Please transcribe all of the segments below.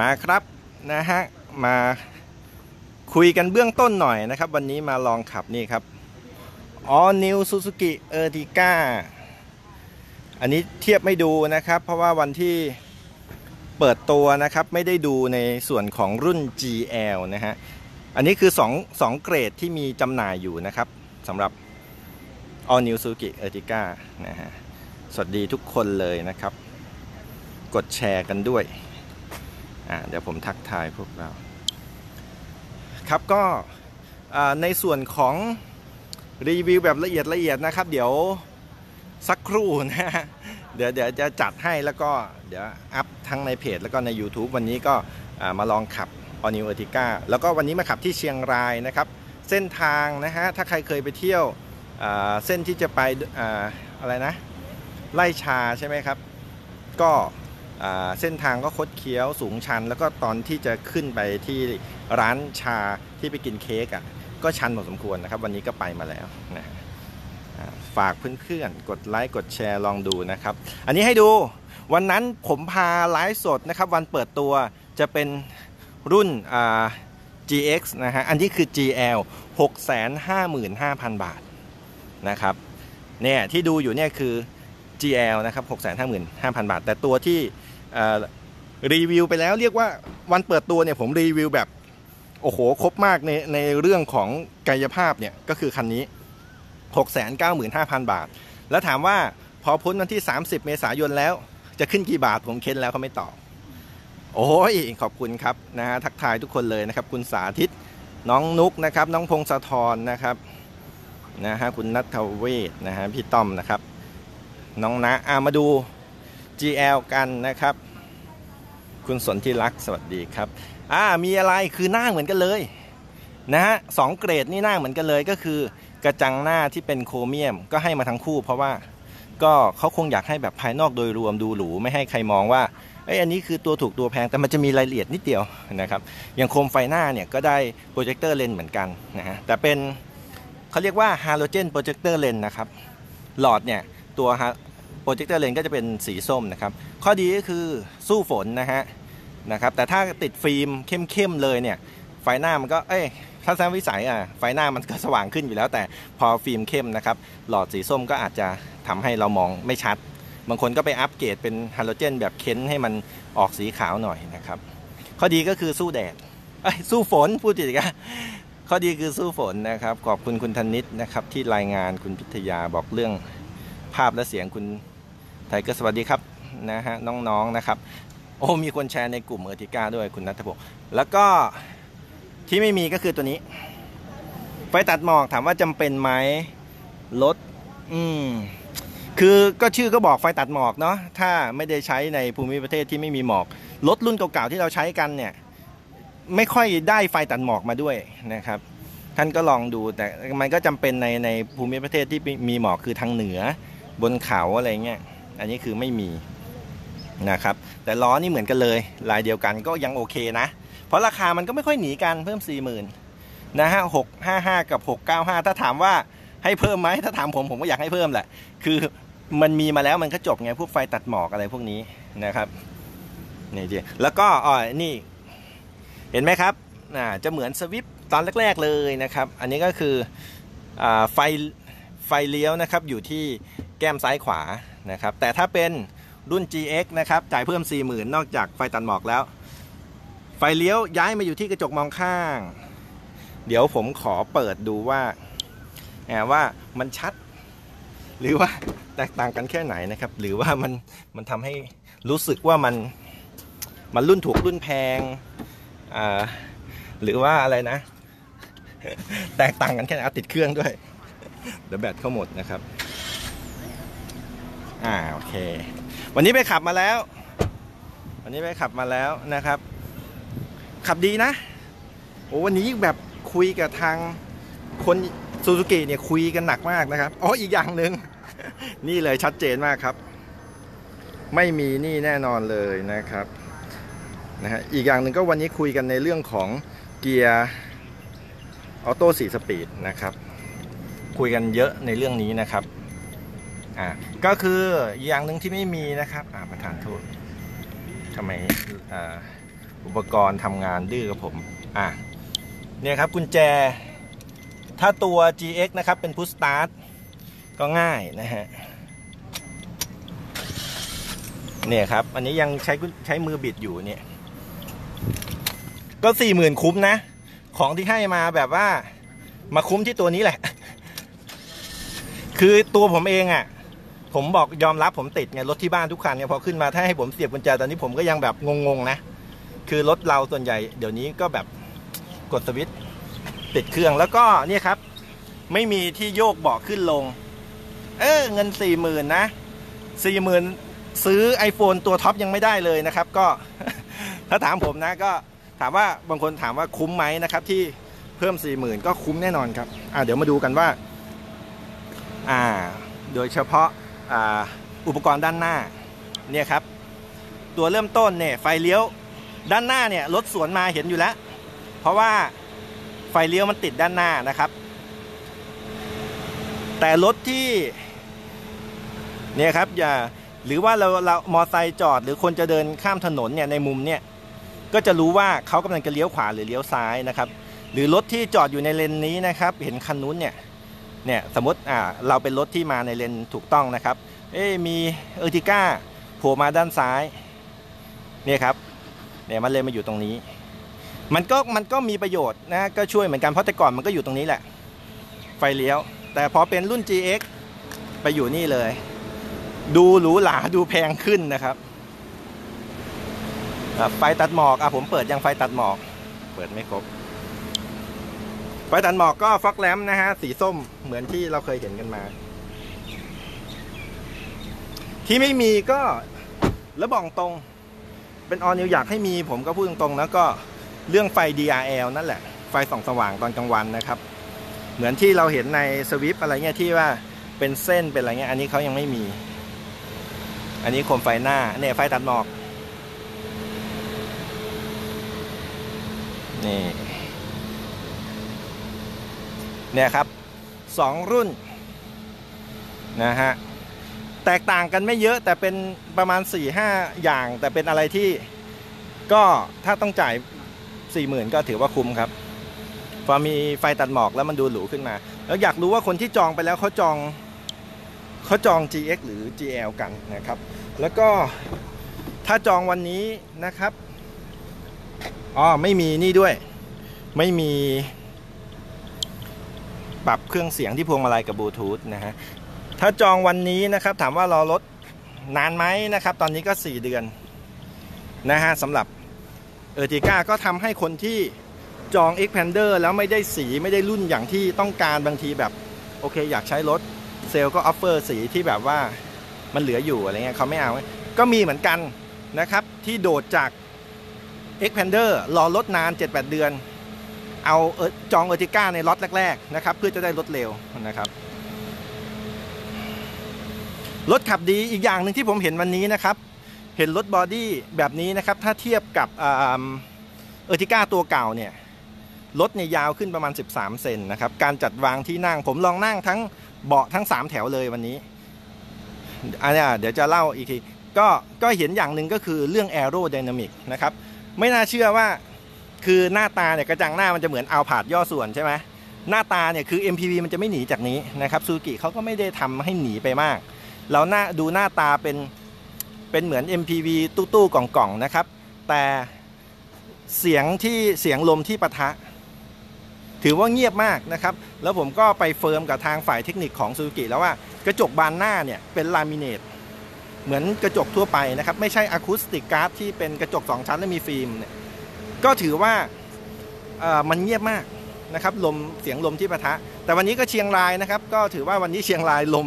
มาครับนะฮะมาคุยกันเบื้องต้นหน่อยนะครับ วันนี้มาลองขับนี่ครับ All New Suzuki Ertiga อันนี้เทียบไม่ดูนะครับ เพราะว่าวันที่เปิดตัวนะครับไม่ได้ดูในส่วนของรุ่น GL นะฮะ อันนี้คือ2 2เกรดที่มีจำหน่ายอยู่นะครับสำหรับ All New Suzuki Ertiga นะฮะ สวัสดีทุกคนเลยนะครับ กดแชร์กันด้วย อ่าเดี๋ยวผมทักทายพวกเรา ครับก็ในส่วนของรีวิวแบบละเอียดละเอียดนะครับ เดี๋ยวสักครู่นะ เดี๋ยวเดี๋ยวจะจัดให้แล้วก็เดี๋ยวอัพทั้งในเพจแล้วก็ใน YouTube วันนี้ก็มาลองขับ All New Ertiga แล้วก็วันนี้มาขับที่เชียงรายนะครับ เส้นทางนะฮะ ถ้าใครเคยไปเที่ยวเส้นที่จะไปออะไรนะ ไล่ชาใช่ไหมครับ ก็ เส้นทางก็คดเคี้ยวสูงชัน แล้วก็ตอนที่จะขึ้นไปที่ร้านชาที่ไปกินเค้กอะก็ชันพอสมควรนะครับ วันนี้ก็ไปมาแล้วนะฝากเพื่อนๆ กดไลค์กดแชร์ลองดูนะครับ อันนี้ให้ดูวันนั้นผมพาไลฟ์สดนะครับ วันเปิดตัวจะเป็นรุ่น GX นะฮะ อันนี้คือ GL 655,000 บาทนะครับเนี่ยที่ดูอยู่เนี่ยคือ GL นะครับ 655,000 บาท แต่ตัวที่ รีวิวไปแล้วเรียกว่าวันเปิดตัวเนี่ยผมรีวิวแบบโอ้โหครบมากในในเรื่องของกายภาพเนี่ยก็คือคันนี้ 695,000 บาท แล้วถามว่าพอพ้นวันที่ 30 เมษายนแล้ว จะขึ้นกี่บาทผมเค้นแล้วเขาไม่ตอบ โอ้ยขอบคุณครับนะฮะทักทายทุกคนเลยนะครับ คุณสาธิตน้องนุกนะครับ น้องพงศธรนะครับนะฮะคุณนัทเวศนะฮะพี่ต้อมนะครับ น้องนะอามาดู GL กันนะครับ คุณสนที่รักสวัสดีครับอ่ามีอะไรคือหน้าเหมือนกันเลยนะฮะสองเกรดนี่หน้าเหมือนกันเลยก็คือกระจังหน้าที่เป็นโครเมียมก็ให้มาทั้งคู่ เพราะว่าก็เขาคงอยากให้แบบภายนอกโดยรวมดูหรูไม่ให้ใครมองว่าไอ้ยอันนี้คือตัวถูกตัวแพงแต่มันจะมีรายละเอียดนิดเดียวนะครับอย่างโคมไฟหน้าเนี่ยก็ได้โปรเจคเตอร์เลนเหมือนกันนะฮะแต่เป็นเขาเรียกว่าฮาโลเจนโปรเจคเตอร์เลนนะครับหลอดเนี่ยตัว โปรเจคเตอร์เลนก็จะเป็นสีส้มนะครับ ข้อดีก็คือสู้ฝนนะฮะนะครับ แต่ถ้าติดฟิล์มเข้มๆเลยเนี่ย ไฟหน้ามันก็ เอ้ยทัศนวิสัยอะ ไฟหน้ามันก็สว่างขึ้นอยู่แล้ว แต่พอฟิล์มเข้มนะครับ หลอดสีส้มก็อาจจะทำให้เรามองไม่ชัด บางคนก็ไปอัปเกรดเป็นฮาโลเจน แบบเค้นให้มันออกสีขาวหน่อยนะครับ ข้อดีก็คือสู้แดดสู้ฝนพูดผิดอีกะข้อดีคือสู้ฝนนะครับ ขอบคุณคุณธนิตนะครับ ที่รายงานคุณพิทยาบอกเรื่องภาพและเสียงคุณ ไทยก็สวัสดีครับนะฮะน้องๆนะครับ โอ้มีคนแชร์ในกลุ่มเอติก้าด้วยคุณนัทพงศ์แล้วก็ที่ไม่มีก็คือตัวนี้ ไฟตัดหมอกถามว่าจำเป็นไหมรถอืมคือก็ชื่อก็บอกไฟตัดหมอกเนาะถ้าไม่ได้ใช้ในภูมิประเทศที่ไม่มีหมอกรถรุ่นเก่าๆที่เราใช้กันเนี่ย ไม่ค่อยได้ไฟตัดหมอกมาด้วยนะครับ ท่านก็ลองดูแต่มันก็จำเป็นในในภูมิประเทศที่มีหมอกคือทางเหนือบนเขาอะไรเงี้ย อันนี้คือไม่มีนะครับ แต่ล้อนี่เหมือนกันเลย ลายเดียวกันก็ยังโอเคนะ เพราะราคามันก็ไม่ค่อยหนีกันเพิ่ม 4 0,000นะฮะหกห้าห้ากับหกเก้าห้าถ้าถามว่าให้เพิ่มไหมถ้าถามผมผมก็อยากให้เพิ่มแหละ คือมันมีมาแล้วมันก็จบไงพวกไฟตัดหมอกอะไรพวกนี้นะครับนี่ดีแล้วก็อ๋อนี่ เห็นไหมครับอ่าจะเหมือนสวิปตอนแรก ๆเลยนะครับ อันนี้ก็คืออ่าไฟไฟเลี้ยวนะครับอยู่ที่แก้มซ้ายขวา นะครับ แต่ถ้าเป็นรุ่น GX นะครับ จ่ายเพิ่ม 40,000 นอกจากไฟตัดหมอกแล้ว ไฟเลี้ยวย้ายมาอยู่ที่กระจกมองข้าง เดี๋ยวผมขอเปิดดูว่าแอบว่ามันชัด หรือว่าแตกต่างกันแค่ไหนนะครับ หรือว่ามันมันทำให้รู้สึกว่ามันมันรุ่นถูกรุ่นแพงอ่าหรือว่าอะไรนะ แตกต่างกันแค่ไหนติดเครื่องด้วยเดี๋ยวแบตเข้าหมดนะครับ อ่าโอเค วันนี้ไปขับมาแล้ว วันนี้ไปขับมาแล้วนะครับ ขับดีนะโอ้วันนี้แบบคุยกับทางคนซูซูกิเนี่ยคุยกันหนักมากนะครับอ๋ออีกอย่างหนึ่งนี่เลยชัดเจนมากครับ ไม่มีนี่แน่นอนเลยนะครับนะฮะอีกอย่างหนึ่งก็วันนี้คุยกันในเรื่องของเกียร์ออโต้สี่สปีดนะครับ คุยกันเยอะในเรื่องนี้นะครับ อ่าก็คืออย่างหนึ่งที่ไม่มีนะครับอ่าประธานโทษทำไมอ่าอุปกรณ์ทำงานดื้อกับผมอะเนี่ยครับกุญแจ ถ้าตัว GX นะครับเป็น Push Start ก็ง่ายนะฮะเนี่ยครับ อันนี้ยังใช้ใช้มือบิดอยู่เนี่ย ก็สี่หมื่นคุ้มนะ ของที่ให้มาแบบว่า มาคุ้มที่ตัวนี้แหละ คือตัวผมเองอะ่ะ ผมบอกยอมรับผมติดไงรถที่บ้านทุกคันเนี่ยพอขึ้นมาถ้าให้ผมเสียบกุญแจตอนนี้ผมก็ยังแบบงงๆนะ คือรถเราส่วนใหญ่เดี๋ยวนี้ก็แบบกดสวิตช์ติดเครื่องแล้วก็เนี่ยครับ ไม่มีที่โยกเบาะขึ้นลง เออเงินสี่หมื่นนะสี่หมื่นซื้อ iPhone ตัวท็อปยังไม่ได้เลยนะครับ ก็ถ้าถามผมนะก็ถามว่าบางคนถามว่าคุ้มไหมนะครับ ที่เพิ่มสี่หมื่นก็คุ้มแน่นอนครับ อ่าเดี๋ยวมาดูกันว่า อ่า โดยเฉพาะ อุปกรณ์ด้านหน้าเนี่ยครับตัวเริ่มต้นเนี่ยไฟเลี้ยวด้านหน้าเนี่ยรถสวนมาเห็นอยู่แล้ว เพราะว่าไฟเลี้ยวมันติดด้านหน้านะครับ แต่รถที่เนี่ยครับอย่าหรือว่าเราเรามอไซค์จอด หรือคนจะเดินข้ามถนนเนี่ยในมุมเนี่ยก็จะรู้ว่าเขากำลังจะเลี้ยวขวาหรือเลี้ยวซ้ายนะครับ หรือรถที่จอดอยู่ในเลนนี้นะครับ เห็นคันนู้นเนี่ย เนี่ยสมมติอ่าเราเป็นรถที่มาในเลนถูกต้องนะครับ เอ้มีเออร์ติก้าโผล่มาด้านซ้ายเนี่ยครับเนี่ยมันเลยมาอยู่ตรงนี้ มันก็มันก็มีประโยชน์นะก็ช่วยเหมือนกันเพราะแต่ก่อนมันก็อยู่ตรงนี้แหละ ไฟเลี้ยว แต่พอเป็นรุ่น GX ไปอยู่นี่เลย ดูหรูหราดูแพงขึ้นนะครับไฟตัดหมอกอะผมเปิดยังไฟตัดหมอก เปิดไม่ครบ ไฟตัดหมอกก็ฟ็อกแลมนะฮะ สีส้มเหมือนที่เราเคยเห็นกันมา ที่ไม่มีก็แล้วบอกตรง เป็นออนิวอยากให้มีผมก็พูดตรงๆนะก็เรื่องไฟ DRL นั่นแหละ ไฟส่องสว่างตอนกลางวันนะครับ เหมือนที่เราเห็นในสวิฟอะไรเงี้ยที่ว่าเป็นเส้นเป็นอะไรเงี้ยอันนี้เขายังไม่มี อันนี้โคมไฟหน้าเนี่ยไฟตัดหมอกนี่ เนี่ยครับสองรุ่นนะฮะแตกต่างกันไม่เยอะแต่เป็นประมาณ 4-5 อย่าง แต่เป็นอะไรที่ก็ถ้าต้องจ่าย 40,000 ก็ถือว่าคุ้มครับ พอมีไฟตัดหมอกแล้วมันดูหรูขึ้นมา แล้วอยากรู้ว่าคนที่จองไปแล้วเขาจองเขาจอง GX หรือ GL กันนะครับ แล้วก็ถ้าจองวันนี้นะครับอ๋อไม่มีนี่ด้วย ไม่มี ปรับเครื่องเสียงที่พวงมาลัยกับบลูทูธนะฮะถ้าจองวันนี้นะครับถามว่ารอรถนานไหมนะครับ ตอนนี้ก็ 4 เดือนนะฮะสำหรับเออร์ติก้าก็ทำให้คนที่จอง Xpander แล้วไม่ได้สีไม่ได้รุ่นอย่างที่ต้องการบางทีแบบ โอเค อยากใช้รถเซลล์ก็ออฟเฟอร์สีที่แบบว่ามันเหลืออยู่อะไรเงี้ยเขาไม่เอา ก็มีเหมือนกันนะครับ ที่โดดจาก Xpander รอรถนาน 7-8 เดือน เอาเออจองเออร์ติก้าในล็อตแรกๆนะครับเพื่อจะได้รถเร็วนะครับรถขับดีอีกอย่างหนึ่งที่ผมเห็นวันนี้นะครับ เห็นรถบอดี้แบบนี้นะครับ ถ้าเทียบกับเออร์ติก้าตัวเก่าเนี่ยรถเนี่ยยาวขึ้นประมาณ 13 เซนนะครับ การจัดวางที่นั่ง ผมลองนั่งทั้งเบาะทั้ง 3 แถวเลยวันนี้อันนี้เดี๋ยวจะเล่าอีกทีก็ก็เห็นอย่างหนึ่งก็คือเรื่องแอโร d y นามิกนะครับ ไม่น่าเชื่อว่า คือหน้าตาเนี่ยกระจังหน้ามันจะเหมือนเอาผาดย่อส่วนใช่ไหมหน้าตาเนี่ยคือ MPV มันจะไม่หนีจากนี้นะครับซูกิเขาก็ไม่ได้ทำให้หนีไปมาก เราหน้าดูหน้าตาเป็นเป็นเหมือน MPV ตู้ตู้กล่องกล่องนะครับ แต่เสียงที่เสียงลมที่ปะทะ ถือว่าเงียบมากนะครับ แล้วผมก็ไปเฟิร์มกับทางฝ่ายเทคนิคของซูกิแล้วว่ากระจกบานหน้าเนี่ยเป็นลามิเนตเหมือนกระจกทั่วไปนะครับ ไม่ใช่อะคูสติกการ์ดที่เป็นกระจก 2 ชั้นและมีฟิล์มเนี่ย ก็ถือว่ามันเงียบมากนะครับลมเสียงลมที่ปะทะ แต่วันนี้ก็เชียงรายนะครับ ก็ถือว่าวันนี้เชียงรายลม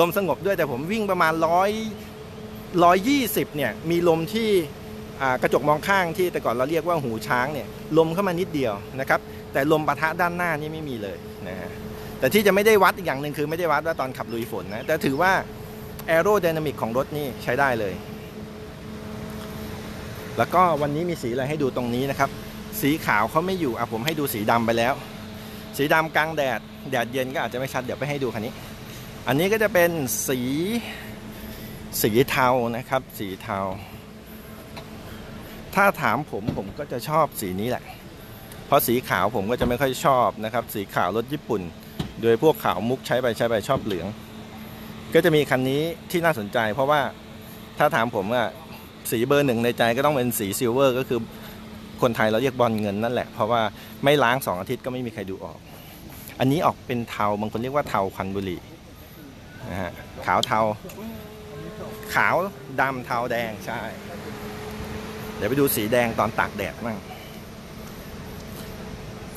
ลมสงบด้วยแต่ผมวิ่งประมาณร้อยร้อยยี่สิบเนี่ยมีลมที่กระจกมองข้างที่แต่ก่อนเราเรียกว่าหูช้างเนี่ยลมเข้ามานิดเดียวนะครับ แต่ลมปะทะด้านหน้านี่ไม่มีเลยนะฮะแต่ที่จะไม่ได้วัดอีกอย่างหนึ่งคือไม่ได้วัดว่าตอนขับลุยฝนนะแต่ถือว่าแอโร d y นามิกของรถนี่ใช้ได้เลย แล้วก็วันนี้มีสีอะไรให้ดูตรงนี้นะครับ สีขาวเขาไม่อยู่อะผมให้ดูสีดำไปแล้ว สีดำกลางแดดแดดเย็นก็อาจจะไม่ชัดเดี๋ยวไปให้ดูคันนี้ อันนี้ก็จะเป็นสีสีเทานะครับ สีเทา ถ้าถามผมผมก็จะชอบสีนี้แหละ เพราะสีขาวผมก็จะไม่ค่อยชอบนะครับ สีขาวรถญี่ปุ่น โดยพวกขาวมุกใช้ไปใช้ไปชอบเหลือง ก็จะมีคันนี้ที่น่าสนใจ เพราะว่าถ้าถามผมว่า สีเบอร์หนึ่งในใจก็ต้องเป็นสีซิลเวอร์ก็คือคนไทยเราเรียกบอลเงินนั่นแหละ เพราะว่าไม่ล้างสองอาทิตย์ก็ไม่มีใครดูออก อันนี้ออกเป็นเทาบางคนเรียกว่าเทาควันบุหรี่นะฮะขาวเทา ขาวดำเทาแดงใช่ เดี๋ยวไปดูสีแดงตอนตากแดดมั่ง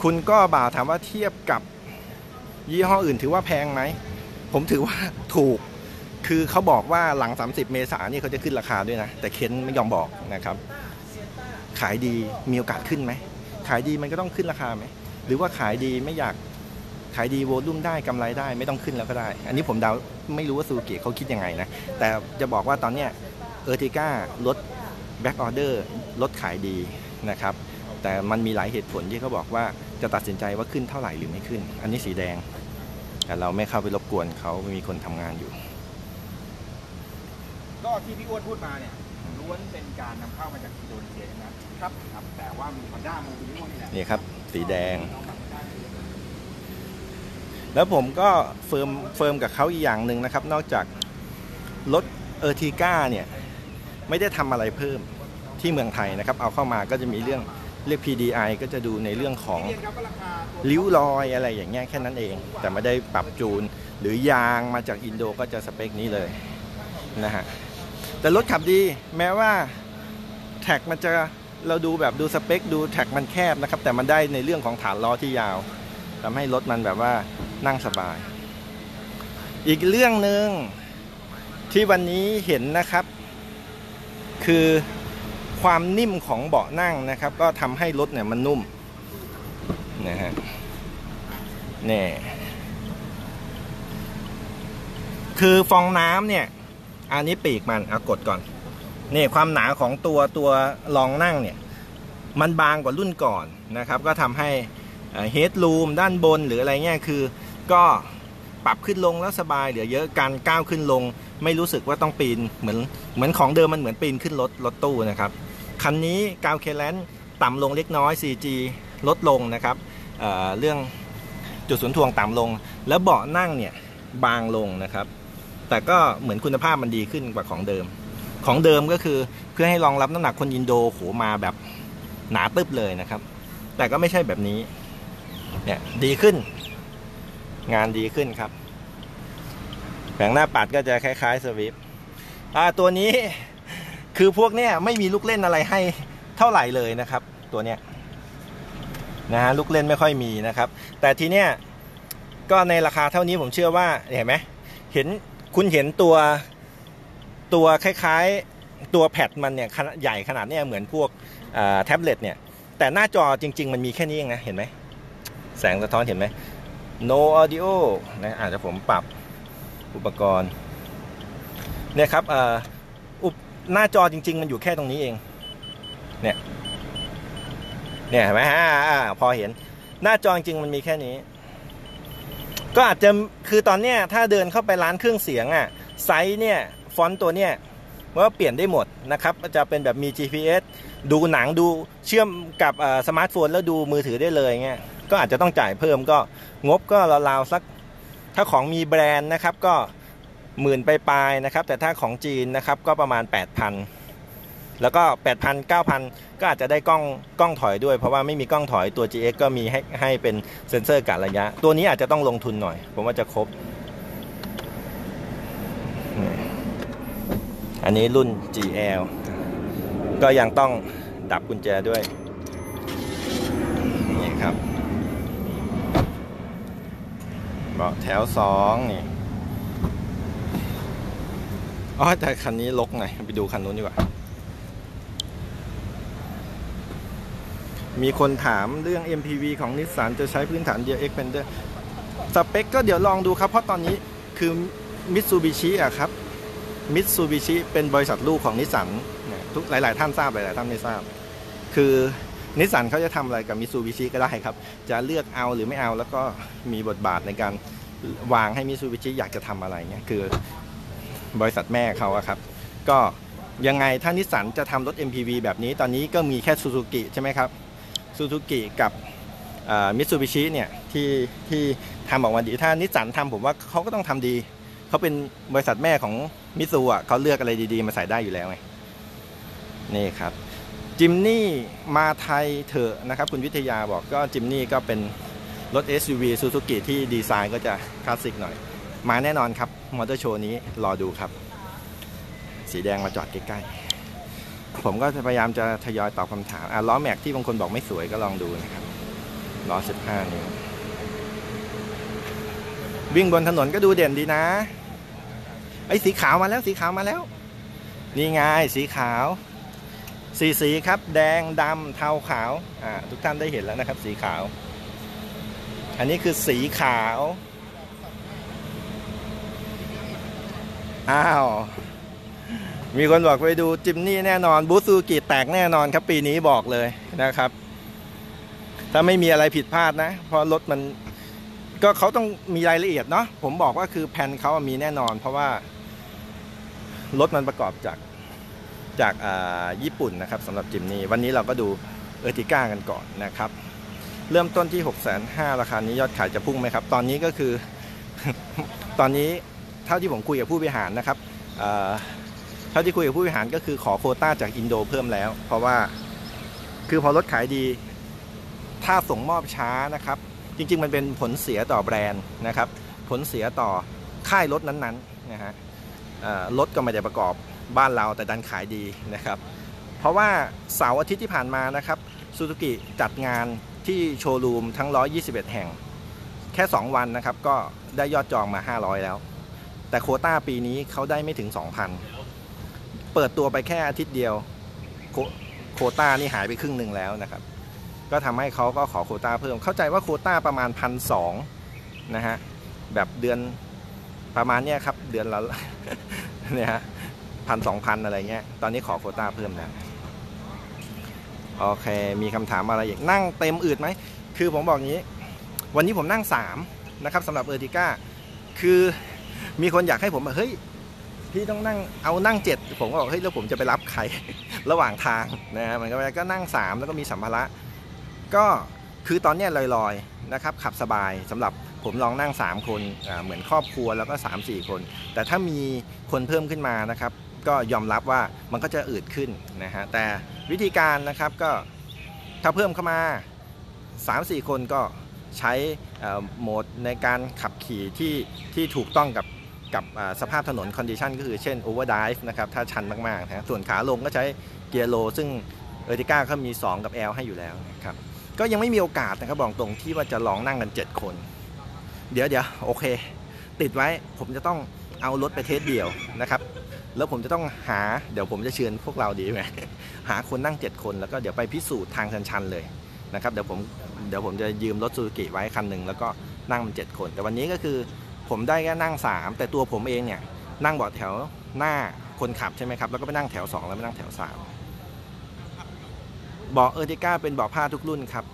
คุณก็บ่าวถามว่าเทียบกับยี่ห้ออื่นถือว่าแพงไหม ผมถือว่าถูก คือเขาบอกว่าหลัง 30 เมษายนนี่เขาจะขึ้นราคาด้วยนะ แต่เค้นไม่ยอมบอกนะครับ ขายดีมีโอกาสขึ้นไหม ขายดีมันก็ต้องขึ้นราคาไหม หรือว่าขายดีไม่อยากขายดีโวลุ่มได้กำไรได้ไม่ต้องขึ้นแล้วก็ได้ อันนี้ผมเดาไม่รู้ว่าซูกิเขาคิดยังไงนะ แต่จะบอกว่าตอนเนี้ยเออร์ติก้าลดแบ็กออเดอร์ลดขายดีนะครับ แต่มันมีหลายเหตุผลที่เขาบอกว่าจะตัดสินใจว่าขึ้นเท่าไหร่หรือไม่ขึ้น อันนี้สีแดง แต่เราไม่เข้าไปรบกวนเขามีคนทำงานอยู่ ก็ที่พี่อ้วนพูดมาเนี่ยล้วนเป็นการนำเข้ามาจากอินโดนีเซียนะครับครับ แต่ว่ามีฮอนด้าโมบิลิโอนี่แหละนี่ครับ สีแดง แล้วผมก็เฟิร์มเฟิร์มกับเขาอีกอย่างหนึ่งนะครับ นอกจากรถเออร์ติก้าเนี่ย ไม่ได้ทำอะไรเพิ่มที่เมืองไทยนะครับ เอาเข้ามาก็จะมีเรื่องเรียก PDI ก็จะดูในเรื่องของเรียนครับว่าราคาตัวริ้วรอยอะไรอย่างเงี้ยแค่นั้นเอง แต่ไม่ได้ปรับจูน หรือยางมาจากอินโดก็จะสเปคนี้เลยนะฮะ แต่รถขับดีแม้ว่าแท็กมันจะเราดูแบบดูสเปค ดูแท็กมันแคบนะครับ แต่มันได้ในเรื่องของฐานล้อที่ยาวทำให้รถมันแบบว่านั่งสบาย อีกเรื่องหนึ่งที่วันนี้เห็นนะครับ คือความนิ่มของเบาะนั่งนะครับ ก็ทำให้รถเนี่ยมันนุ่มนะฮะนี่คือฟองน้ำเนี่ย อันนี้ปีกมันเอากดก่อนนี่ความหนาของตัวตัวรองนั่งเนี่ยมันบางกว่ารุ่นก่อนนะครับ ก็ทำให้เฮดรูมด้านบนหรืออะไรเงี้ยคือ ก็ปรับขึ้นลงแล้วสบายเหลือเยอะการก้าวขึ้นลง ไม่รู้สึกว่าต้องปีนเหมือนเหมือนของเดิมมันเหมือนปีนขึ้นรถรถตู้นะครับคันนี้กาวเคแลนต่ำลงเล็กน้อย 4G ลดลงนะครับเเรื่องจุดศูนย์ถ่วงต่ำลง แล้วเบาะนั่งเนี่ยบางลงนะครับ แต่ก็เหมือนคุณภาพมันดีขึ้นกว่าของเดิม ของเดิมก็คือเพื่อให้รองรับน้ำหนักคนอินโดโหมาแบบหนาตึบเลยนะครับ แต่ก็ไม่ใช่แบบนี้ เนี่ยดีขึ้น งานดีขึ้นครับแผงหน้าปัดก็จะคล้ายๆสวิฟอ่าตัวนี้คือพวกเนี้ยไม่มีลูกเล่นอะไรให้เท่าไหร่เลยนะครับ ตัวเนี้ยนะฮะลูกเล่นไม่ค่อยมีนะครับ แต่ทีเนี้ยก็ในราคาเท่านี้ผมเชื่อว่าเห็นไหมเห็น คุณเห็นตัวตัวคล้ายๆตัวแพดมันเนี่ยขนาดใหญ่ขนาดเนี้ยเหมือนพวกแท็บเล็ตเนี่ย แต่หน้าจอจริง ๆ มันมีแค่นี้เองนะ เห็นไหม แสงสะท้อนเห็นไหม no audio นะอาจจะผมปรับอุปกรณ์เนี่ยครับอุปหน้าจอจริง ๆ มันอยู่แค่ตรงนี้เอง เนี่ย เนี่ยเห็นไหมฮะพอเห็นหน้าจอจริงมันมีแค่นี้ ก็อาจจะคือตอนเนี้ยถ้าเดินเข้าไปร้านเครื่องเสียงอะไซส์เนี่ยฟอนต์ตัวเนี้ยว่าเปลี่ยนได้หมดนะครับจะเป็นแบบมี GPS ดูหนังดูเชื่อมกับสมาร์ทโฟนแล้วดูมือถือได้เลยเงี้ยก็อาจจะต้องจ่ายเพิ่มก็งบก็ราวๆสักถ้าของมีแบรนด์นะครับก็หมื่นไปปลายนะครับแต่ถ้าของจีนนะครับก็ประมาณ 8,000 แล้วก็ 8,000 9,000 ก็อาจจะได้กล้องกล้องถอยด้วย เพราะว่าไม่มีกล้องถอยตัว GX ก็มีให้ให้เป็นเซ็นเซอร์กะระยะ ตัวนี้อาจจะต้องลงทุนหน่อย ผมว่าจะครบ อันนี้รุ่น GL ก็ยังต้องดับกุญแจด้วย นี่ครับเบาะแถวสองนี่อ๋อแต่คันนี้ลกหน่อยไปดูคันนู้นดีกว่า มีคนถามเรื่อง MPV ของนิสสันจะใช้พื้นฐานเดียว Xpander สเปคก็เดี๋ยวลองดูครับ เพราะตอนนี้คือมิตซูบิชิอะครับมิตซูบิชิเป็นบริษัทลูกของนิสสันทุกหลาย ๆ ท่านทราบหลาย ๆ ท่านไม่ทราบ คือนิสสันเขาจะทำอะไรกับมิตซูบิชิก็ได้ครับ จะเลือกเอาหรือไม่เอาแล้วก็มีบทบาทในการวางให้มิตซูบิชิอยากจะทำอะไรเงี้ยคือบริษัทแม่เขาอะครับ ก็ยังไงถ้านิสสันจะทำรถ MPV แบบนี้ตอนนี้ก็มีแค่ซูซูกิใช่ไหมครับ ซูซูกิกับมิตซูบิชิเนี่ยที่ที่ทำออกมาดี ถ้านิสสันทำผมว่าเขาก็ต้องทำดี เขาเป็นบริษัทแม่ของมิตซูอะเขาเลือกอะไรดีๆ มาใส่ได้อยู่แล้วไง นี่ครับ จิมนี่มาไทยเถอะนะครับ คุณวิทยาบอกก็จิมนี่ก็เป็นรถ SUV ซูซูกิที่ดีไซน์ก็จะคลาสสิกหน่อย มาแน่นอนครับ มอเตอร์โชว์นี้รอดูครับ สีแดงมาจอดใกล้ๆ ผมก็พยายามจะทยอยตอบคำถามอะล้อแม็กที่บางคนบอกไม่สวยก็ลองดูนะครับล้อ 15 นิ้ววิ่งบนถนนก็ดูเด่นดีนะ ไอ้สีขาวมาแล้วสีขาวมาแล้ว นี่ไงสีขาว สีสีครับ แดงดำเทาขาว อ่าทุกท่านได้เห็นแล้วนะครับ สีขาว อันนี้คือสีขาว อ้าว มีคนบอกไปดูจิมนี่แน่นอนบูซูกิแตกแน่นอนครับปีนี้บอกเลยนะครับ ถ้าไม่มีอะไรผิดพลาดนะ เพราะรถมันก็เขาต้องมีรายละเอียดเนาะผมบอกว่าคือแผ่นเขามีแน่นอน เพราะว่ารถมันประกอบจากจากอ่าญี่ปุ่นนะครับสำหรับจิมนี่วันนี้เราก็ดูเออร์ติก้ากันก่อนนะครับ เริ่มต้นที่6 5 0 0 0ราคานี้ยอดขายจะพุ่งไหมครับ ตอนนี้ก็คือ ตอนนี้เท่าที่ผมคุยกับผู้บริหารนะครับ เท่าที่คุยกับผู้บริหารก็คือขอโควต้าจากอินโดเพิ่มแล้ว เพราะว่าคือพอรถขายดี ถ้าส่งมอบช้านะครับ จริง ๆ มันเป็นผลเสียต่อแบรนด์นะครับ ผลเสียต่อค่ายรถนั้นๆนะฮะรถก็ไม่ได้ประกอบบ้านเราแต่ดันขายดีนะครับ เพราะว่าเสาร์อาทิตย์ที่ผ่านมานะครับซูซูกิจัดงานที่โชว์รูมทั้ง 121 แห่ง แค่ 2 วันนะครับ ก็ได้ยอดจองมา 500 แล้ว แต่โควต้าปีนี้เขาได้ไม่ถึง 2,000 เปิดตัวไปแค่อาทิตย์เดียวโคโคต้านี่หายไปครึ่งหนึ่งแล้วนะครับ ก็ทำให้เขาก็ขอโคต้าเพิ่ม เข้าใจว่าโคต้าประมาณพันสองนะฮะ แบบเดือนประมาณเนี้ยครับ เดือนละเนี่ยฮะพันสองพันอะไรเงี้ย ตอนนี้ขอโคต้าเพิ่มแล้วโอเค มีคำถามอะไรอีก นั่งเต็มอืดไหม คือผมบอกงี้ วันนี้ผมนั่งสามนะครับสำหรับเออร์ติก้า คือมีคนอยากให้ผมแบบเฮ้ย พี่ต้องนั่งเอานั่งเจ็ดผมก็บอกเฮ้ยแล้วผมจะไปรับใคร ระหว่างทางนะฮะมันก็ก็นั่งสามแล้วก็มีสัมภาระก็คือตอนเนี้ยลอยๆนะครับขับสบายสำหรับผมลองนั่ง 3 คนเหมือนครอบครัวแล้วก็ 3 4 คน แต่ถ้ามีคนเพิ่มขึ้นมานะครับ ก็ยอมรับว่ามันก็จะอืดขึ้นนะฮะแต่วิธีการนะครับก็ถ้าเพิ่มเข้ามา 3-4 คนก็ใช้โหมดในการขับขี่ที่ที่ถูกต้องกับ กับสภาพถนนคอนดิชันก็คือเช่น Overdrive นะครับถ้าชันมากๆนะส่วนขาลงก็ใช้เกียร์โล ซึ่งเออร์ติก้าเขามี 2 กับ L ให้อยู่แล้วนะครับก็ยังไม่มีโอกาสนะครับบอกตรงที่ว่าจะลองนั่งกัน 7 คน เดี๋ยวเดี๋ยวโอเค ติดไว้ผมจะต้องเอารถไปเทสเดี่ยวนะครับแล้วผมจะต้องหาเดี๋ยวผมจะเชิญพวกเราดีไหมหาคนนั่ง 7 คนแล้วก็เดี๋ยวไปพิสูจน์ทางชันๆเลยนะครับเดี๋ยวผมเดี๋ยวผมจะยืมรถซูซูกิไว้คันหนึ่งแล้วก็นั่งมัน7คน แต่วันนี้ก็คือ ผมได้แค่นั่ง 3 แต่ตัวผมเองเนี่ยนั่งเบาะแถวหน้าคนขับใช่ไหมครับ แล้วก็ไปนั่งแถว 2 แล้วไปนั่งแถว 3 เบาะเออร์ติก้าเป็นเบาะผ้าทุกรุ่นครับ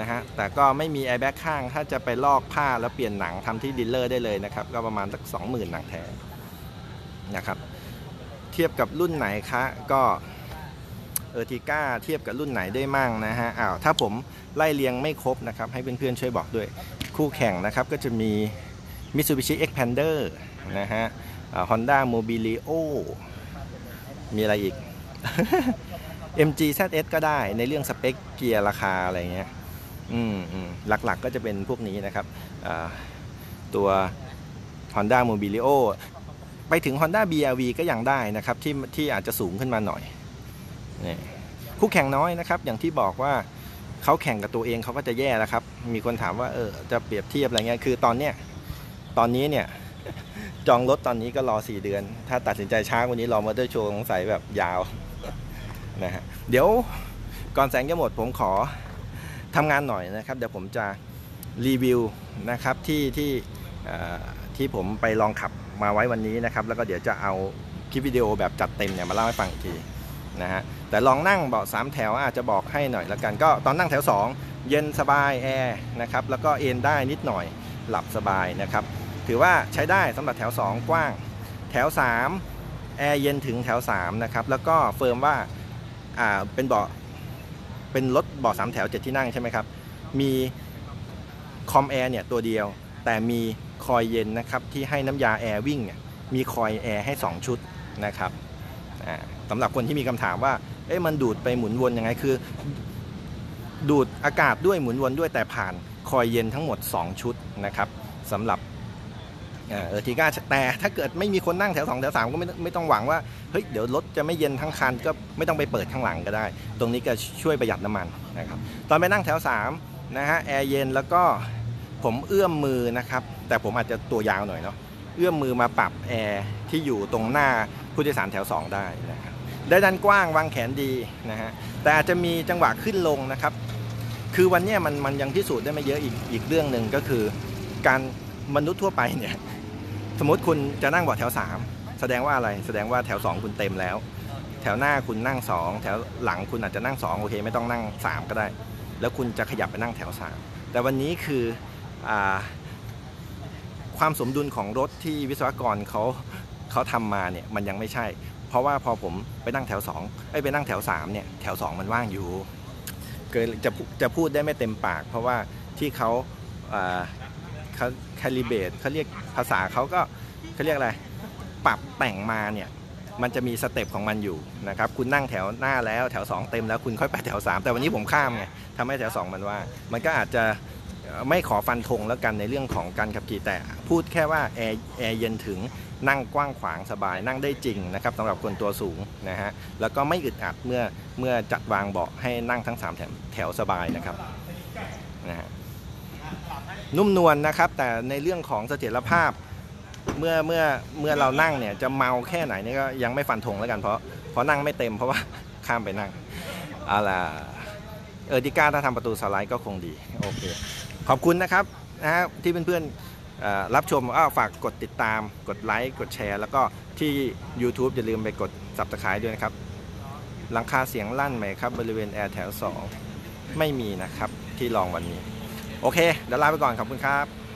นะฮะแต่ก็ไม่มีแอแบ็กข้างถ้าจะไปลอกผ้าแล้วเปลี่ยนหนังทำที่ดีลเลอร์ได้เลยนะครับ ก็ประมาณสัก20,000หนังแท้นะครับเทียบกับรุ่นไหนคะก็เออร์ติก้าเทียบกับรุ่นไหนได้มั่งนะฮะอ้าวถ้าผมไล่เรียงไม่ครบนะครับ ให้เพื่อนๆช่วยบอกด้วย คู่แข่งนะครับก็จะมี Mitsubishi Xpander นะฮะฮอนด้าโมบิลิโอมีอะไรอีก MG ZS ก็ได้ในเรื่องสเปคเกียร์ราคาอะไรเงี้ยอืมอืมหลักๆก็จะเป็นพวกนี้นะครับ ตัว Honda Mobilio ไปถึง Honda BRV ก็ยังได้นะครับ ที่ที่อาจจะสูงขึ้นมาหน่อยนี่คู่แข่งน้อยนะครับ อย่างที่บอกว่าเขาแข่งกับตัวเองเขาก็จะแย่แล้วครับ มีคนถามว่าเออจะเปรียบเทียบอะไรเงี้ยคือตอนเนี้ย ตอนนี้เนี่ยจองรถตอนนี้ก็รอ 4 เดือน ถ้าตัดสินใจช้ากว่านี้รอมอเตอร์โชว์สงสัยแบบยาวนะฮะเดี๋ยวก่อนแสงจะหมดผมขอทำงานหน่อยนะครับ เดี๋ยวผมจะรีวิวนะครับที่ที่ที่ผมไปลองขับมาไว้วันนี้นะครับ แล้วก็เดี๋ยวจะเอาคลิปวิดีโอแบบจัดเต็มเนี่ยมาเล่าให้ฟังอีกทีนะฮะแต่ลองนั่งเบาะสามแถวอาจจะบอกให้หน่อยละกัน ก็ตอนนั่งแถว 2 เย็นสบายแอร์นะครับแล้วก็เอนได้นิดหน่อยหลับสบายนะครับ ถือว่าใช้ได้สำหรับแถว 2 กว้าง แถว 3 แอร์เย็นถึงแถว 3 นะครับ แล้วก็เฟิร์มว่าอ่าเป็นเบาะเป็นรถเบาะสามแถวเจ็ดที่นั่งใช่ไหมครับ มีคอมแอร์เนี่ยตัวเดียว แต่มีคอยเย็นนะครับ ที่ให้น้ำยาแอร์วิ่งเนี่ยมีคอยแอร์ให้ 2 ชุดนะครับอ่าสำหรับคนที่มีคำถามว่าเอ๊ะมันดูดไปหมุนวนยังไงคือ ดูดอากาศด้วยหมุนวนด้วยแต่ผ่านคอยเย็นทั้งหมด 2 ชุดนะครับสำหรับ เออทีก้าแต่ถ้าเกิดไม่มีคนนั่งแถว2แถว3ก็ไม่ไม่ต้องหวังว่าเฮ้ยเดี๋ยวรถจะไม่เย็นทั้งคันก็ไม่ต้องไปเปิดข้างหลังก็ได้ ตรงนี้ก็ช่วยประหยัดน้ำมันนะครับตอนไปนั่งแถว3นะฮะแอร์เย็นแล้วก็ผมเอื้อมมือนะครับ แต่ผมอาจจะตัวยาวหน่อยเนาะเอื้อมมือมาปรับแอร์ที่อยู่ตรงหน้าผู้โดยสารแถว 2 ได้นะครับได้ด้านกว้างวางแขนดีนะฮะแต่อาจจะมีจังหวะขึ้นลงนะครับ คือวันนี้มันมันยังพิสูจน์ได้ไม่เยอะอีกอีกเรื่องหนึ่งก็คือ การมนุษย์ทั่วไปเนี่ย สมมติคุณจะนั่งเบาะแถว 3 แสดงว่าอะไรแสดงว่าแถว 2 คุณเต็มแล้ว แถวหน้าคุณนั่ง 2 แถวหลังคุณอาจจะนั่ง 2 โอเค ไม่ต้องนั่ง 3 ก็ได้ แล้วคุณจะขยับไปนั่งแถว 3 แต่วันนี้คืออความสมดุลของรถที่วิศวกรเขาเขาทำมาเนี่ยมันยังไม่ใช่ เพราะว่าพอผมไปนั่งแถว2ไอ้ไปนั่งแถว3เนี่ยแถว 2 มันว่างอยู่เกินจะจะพูดได้ไม่เต็มปาก เพราะว่าที่เขา คาลิเบตเขาเรียกภาษาเขาก็เขาเรียกอะไร ปรับแต่งมาเนี่ยมันจะมีสเต็ปของมันอยู่นะครับคุณนั่งแถวหน้าแล้วแถว 2 เต็มแล้วคุณค่อยไปแถว 3 แต่วันนี้ผมข้ามไงทำให้แถว 2 มันว่า มันก็อาจจะไม่ขอฟันธงแล้วกันในเรื่องของการขับขี่แต่พูดแค่ว่าแอร์แอร์เย็นถึงนั่งกว้างขวางสบายนั่งได้จริงนะครับสำหรับคนตัวสูงนะฮะแล้วก็ไม่อึดอัดเมื่อเมื่อจัดวางเบาะให้นั่งทั้ง 3 แถวแถวสบายนะครับ นุ่มนวลนะครับ แต่ในเรื่องของเสถียรภาพเมื่อเมื่อเมื่อเรานั่งเนี่ยจะเมาแค่ไหนนี่ก็ยังไม่ฟันธงแล้วกันเพราะเพราะนั่งไม่เต็มเพราะว่าข้ามไปนั่งเอาล่ะเออดิก้าถ้าทำประตูสไลด์ก็คงดีโอเคขอบคุณนะครับนะฮะที่เพื่อนๆเอ่อรับชมอ้าวฝากกดติดตามกดไลค์กดแชร์ แล้วก็ที่ YouTube อย่าลืมไปกด subscribe ด้วยนะครับหลังคาเสียงลั่นไหมครับบริเวณแอร์แถว 2 ไม่มีนะครับที่ลองวันนี้ โอเค เดี๋ยวลาไปก่อนขอบคุณครับ